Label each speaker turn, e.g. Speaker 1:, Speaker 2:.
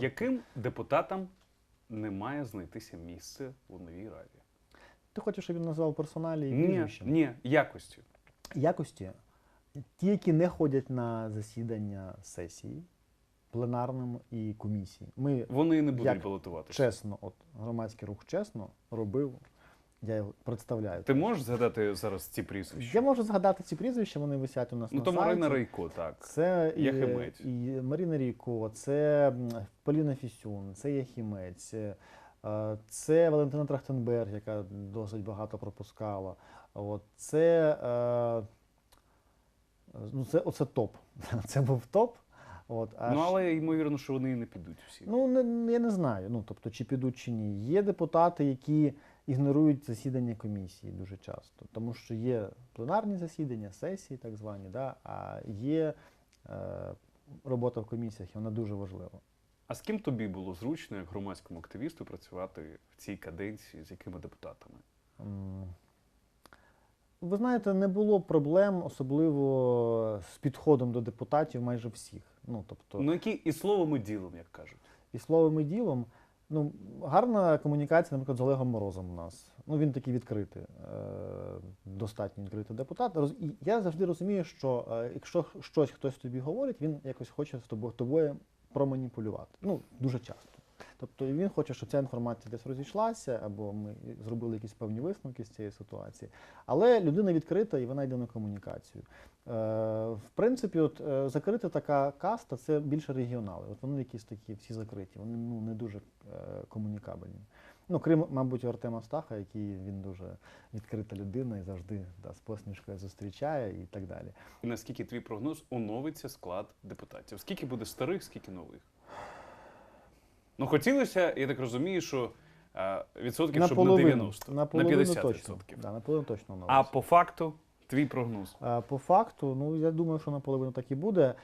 Speaker 1: Яким депутатам не має знайтися місце у новій раді?
Speaker 2: Ти хочеш, щоб він назвав персоналі і
Speaker 1: Ні,
Speaker 2: прізвища?
Speaker 1: ні, якості.
Speaker 2: Якості. Ті, які не ходять на засідання сесії, пленарним і комісії. Ми
Speaker 1: Вони не будуть
Speaker 2: Як?
Speaker 1: балотуватися.
Speaker 2: чесно, от громадський рух чесно робив, я його представляю.
Speaker 1: Ти можеш згадати зараз ці прізвища?
Speaker 2: Я можу згадати ці прізвища, вони висять у нас
Speaker 1: Ну
Speaker 2: на
Speaker 1: то
Speaker 2: сайті.
Speaker 1: Марина Рейко, так.
Speaker 2: Це
Speaker 1: Яхимець.
Speaker 2: і Марина Рійко, це Поліна Фісюн, це Яхімець, е, це Валентина Трахтенберг, яка досить багато пропускала. От, це, е, ну, це оце топ. Це був топ. От, а
Speaker 1: Ну але ймовірно, що вони і не підуть всі.
Speaker 2: Ну, не, я не знаю. Ну, тобто, чи підуть, чи ні. Є депутати, які ігнорують засідання комісії дуже часто, тому що є пленарні засідання, сесії, так звані, да, а є е, робота в комісіях, і вона дуже важлива.
Speaker 1: А з ким тобі було зручно, як громадському активісту, працювати в цій каденції, з якими депутатами?
Speaker 2: М. Ви знаєте, не було проблем, особливо з підходом до депутатів майже всіх. Ну, тобто,
Speaker 1: Ну які і словом, і ділом, як кажуть.
Speaker 2: і словом і ділом. Ну, гарна комунікація, наприклад, з Олегом Морозом у нас. Ну, він такий відкритий, е, достатньо відкритий депутат. І я завжди розумію, що е, якщо щось хтось тобі говорить, він якось хоче з тобою, тобою проманіпулювати. Ну, дуже часто. Тобто він хоче, щоб ця інформація десь розійшлася, або ми зробили якісь певні висновки з цієї ситуації. Але людина відкрита і вона йде на комунікацію. Е, в принципі, от е, закрита така каста це більше регіонали. От вони якісь такі всі закриті, вони ну, не дуже е, комунікабельні. Ну, крім, мабуть, Артема Стаха, який він дуже відкрита людина і завжди да, з посмішкою зустрічає і так далі.
Speaker 1: І наскільки твій прогноз оновиться склад депутатів? Скільки буде старих, скільки нових? Ну, хотілося, я так розумію, що е, відсотків, щоб на 90,
Speaker 2: на на
Speaker 1: 50
Speaker 2: точно.
Speaker 1: відсотків.
Speaker 2: Да, на половину точно
Speaker 1: А по факту, твій прогноз.
Speaker 2: Е, по факту, ну я думаю, що наполовину так і буде.